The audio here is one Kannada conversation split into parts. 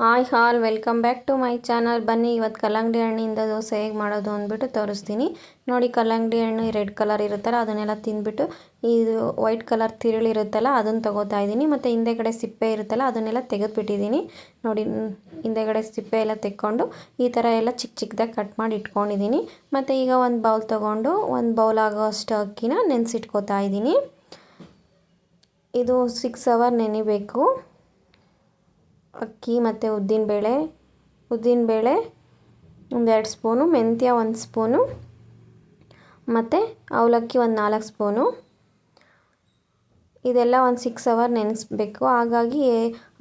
Hi all, welcome back to my channel. ಬನ್ನಿ ಇವತ್ತು ಕಲ್ಲಂಗಡಿ ಹಣ್ಣಿಂದ ದೋಸೆ ಹೇಗೆ ಮಾಡೋದು ಅಂದ್ಬಿಟ್ಟು ತೋರಿಸ್ತೀನಿ. ನೋಡಿ, ಕಲ್ಲಂಗಡಿ ಹಣ್ಣು ರೆಡ್ ಕಲರ್ ಇರುತ್ತಲ್ಲ, ಅದನ್ನೆಲ್ಲ ತಿಂದ್ಬಿಟ್ಟು ಇದು ವೈಟ್ ಕಲರ್ ತಿರುಳಿರುತ್ತಲ್ಲ ಅದನ್ನು ತೊಗೋತಾ ಇದ್ದೀನಿ ಮತ್ತು ಹಿಂದೆಗಡೆ ಸಿಪ್ಪೆ ಇರುತ್ತಲ್ಲ, ಅದನ್ನೆಲ್ಲ ತೆಗೆದುಬಿಟ್ಟಿದ್ದೀನಿ ನೋಡಿ, ಹಿಂದೆಗಡೆ ಸಿಪ್ಪೆ ಎಲ್ಲ ತೆಕ್ಕೊಂಡು ಈ ಥರ ಎಲ್ಲ ಚಿಕ್ಕ ಚಿಕ್ಕದಾಗಿ ಕಟ್ ಮಾಡಿ ಇಟ್ಕೊಂಡಿದ್ದೀನಿ ಮತ್ತು ಈಗ ಒಂದು ಬೌಲ್ ತೊಗೊಂಡು ಒಂದು ಬೌಲ್ ಆಗೋ ಅಷ್ಟು ಅಕ್ಕಿನ ನೆನೆಸಿಟ್ಕೋತಾ ಇದ್ದೀನಿ ಇದು ಸಿಕ್ಸ್ ಅವರ್ ನೆನಿಬೇಕು. ಅಕ್ಕಿ ಮತ್ತು ಉದ್ದಿನಬೇಳೆ ಉದ್ದಿನಬೇಳೆ ಒಂದೆರಡು ಸ್ಪೂನು, ಮೆಂತ್ಯ ಒಂದು ಸ್ಪೂನು, ಮತ್ತು ಅವಲಕ್ಕಿ ಒಂದು ನಾಲ್ಕು ಸ್ಪೂನು. ಇದೆಲ್ಲ ಒಂದು ಸಿಕ್ಸ್ ಅವರ್ ನೆನೆಸ್ಬೇಕು. ಹಾಗಾಗಿ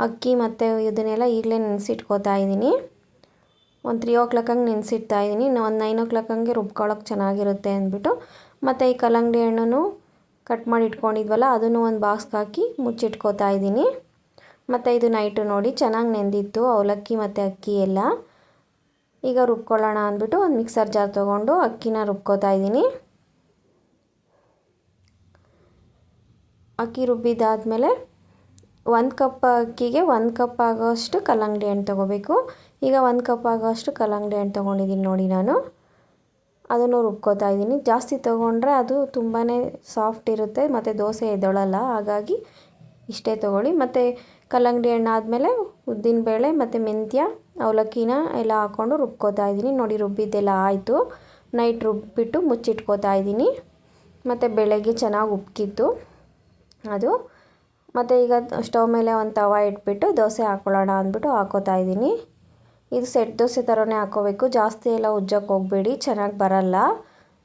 ಅಕ್ಕಿ ಮತ್ತು ಇದನ್ನೆಲ್ಲ ಈಗಲೇ ನೆನೆಸಿಟ್ಕೋತಾ ಇದ್ದೀನಿ. ಒಂದು ತ್ರೀ ಓ ಕ್ಲಾಕ್ ಹಂಗೆ ನೆನೆಸಿಡ್ತಾ ಇದ್ದೀನಿ. ಒಂದು ನೈನ್ ಓ ಕ್ಲಾಕ್ ಹಂಗೆ ರುಬ್ಕೊಳ್ಳೋಕೆ ಚೆನ್ನಾಗಿರುತ್ತೆ ಅಂದ್ಬಿಟ್ಟು. ಮತ್ತು ಈ ಕಲ್ಲಂಗಡಿ ಹಣ್ಣು ಕಟ್ ಮಾಡಿ ಇಟ್ಕೊಂಡಿದ್ವಲ್ಲ, ಅದನ್ನು ಒಂದು ಬಾಕ್ಸ್ಗೆ ಹಾಕಿ ಮುಚ್ಚಿಟ್ಕೋತಾ ಇದ್ದೀನಿ. ಮತ್ತು ಇದು ನೈಟು ನೋಡಿ ಚೆನ್ನಾಗಿ ನೆಂದಿತ್ತು, ಅವಲಕ್ಕಿ ಮತ್ತು ಅಕ್ಕಿ ಎಲ್ಲ. ಈಗ ರುಬ್ಕೊಳ್ಳೋಣ ಅಂದ್ಬಿಟ್ಟು ಒಂದು ಮಿಕ್ಸರ್ ಜಾರ್ ತೊಗೊಂಡು ಅಕ್ಕಿನ ರುಬ್ಕೋತಾ ಇದ್ದೀನಿ. ಅಕ್ಕಿ ರುಬ್ಬಿದ್ದಾದಮೇಲೆ ಒಂದು ಕಪ್ ಅಕ್ಕಿಗೆ ಒಂದು ಕಪ್ ಆಗೋಷ್ಟು ಕಲ್ಲಂಗಡಿ ಹಣ್ಣು ತೊಗೋಬೇಕು. ಈಗ ಒಂದು ಕಪ್ ಆಗೋಷ್ಟು ಕಲ್ಲಂಗಡಿ ಹಣ್ಣು ತೊಗೊಂಡಿದ್ದೀನಿ ನೋಡಿ ನಾನು. ಅದನ್ನು ರುಬ್ಕೋತಾ ಇದ್ದೀನಿ. ಜಾಸ್ತಿ ತೊಗೊಂಡ್ರೆ ಅದು ತುಂಬಾ ಸಾಫ್ಟ್ ಇರುತ್ತೆ, ಮತ್ತು ದೋಸೆ ಎದ್ದೊಳಲ್ಲ. ಹಾಗಾಗಿ ಇಷ್ಟೇ ತೊಗೊಳ್ಳಿ. ಮತ್ತು ಕಲ್ಲಂಗಡಿ ಹಣ್ಣು ಆದಮೇಲೆ ಉದ್ದಿನಬೇಳೆ ಮತ್ತು ಮೆಂತ್ಯ, ಅವಲಕ್ಕಿನ ಎಲ್ಲ ಹಾಕ್ಕೊಂಡು ರುಬ್ಕೋತಾ ಇದ್ದೀನಿ. ನೋಡಿ, ರುಬ್ಬಿದ್ದೆಲ್ಲ ಆಯಿತು. ನೈಟ್ ರುಬ್ಬಿಟ್ಟು ಮುಚ್ಚಿಟ್ಕೋತಾ ಇದ್ದೀನಿ. ಮತ್ತು ಬೆಳಗ್ಗೆ ಚೆನ್ನಾಗಿ ಉಪ್ಕಿತ್ತು ಅದು. ಮತ್ತು ಈಗ ಸ್ಟವ್ ಮೇಲೆ ಒಂದು ತವ ಇಟ್ಬಿಟ್ಟು ದೋಸೆ ಹಾಕ್ಕೊಳ್ಳೋಣ ಅಂದ್ಬಿಟ್ಟು ಹಾಕೋತಾ ಇದ್ದೀನಿ. ಇದು ಸೆಟ್ ದೋಸೆ ಥರನೇ ಹಾಕ್ಕೋಬೇಕು ಜಾಸ್ತಿ ಎಲ್ಲ ಉಜ್ಜೋಕ್ಕೆ ಹೋಗಬೇಡಿ. ಚೆನ್ನಾಗಿ ಬರಲ್ಲ.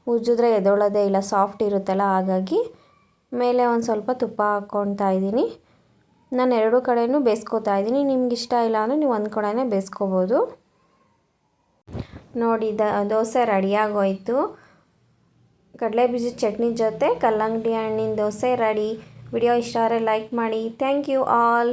ಉಜ್ಜಿದ್ರೆ ಎದೊಳೋದೇ ಇಲ್ಲ. ಸಾಫ್ಟ್ ಇರುತ್ತಲ್ಲ, ಹಾಗಾಗಿ ಮೇಲೆ ಒಂದು ಸ್ವಲ್ಪ ತುಪ್ಪ ಹಾಕ್ಕೊತಾ ಇದ್ದೀನಿ. ನಾನು ಎರಡು ಕಡೆಯೂ ಬೇಯಿಸ್ಕೊತಾ ಇದ್ದೀನಿ. ನಿಮ್ಗೆ ಇಷ್ಟ ಇಲ್ಲ ಅಂದರೆ ನೀವು ಒಂದು ಕಡೆನೇ ಬೇಯಿಸ್ಕೋಬೋದು ನೋಡಿ, ದ, ದೋಸೆ ರೆಡಿಯಾಗೋಯ್ತು ಕಡಲೆ ಬೀಜದ ಚಟ್ನಿ ಜೊತೆ ಕಲ್ಲಂಗಡಿ ಹಣ್ಣಿನ ದೋಸೆ ರೆಡಿ ವಿಡಿಯೋ ಇಷ್ಟ ಆದರೆ ಲೈಕ್ ಮಾಡಿ. Thank you all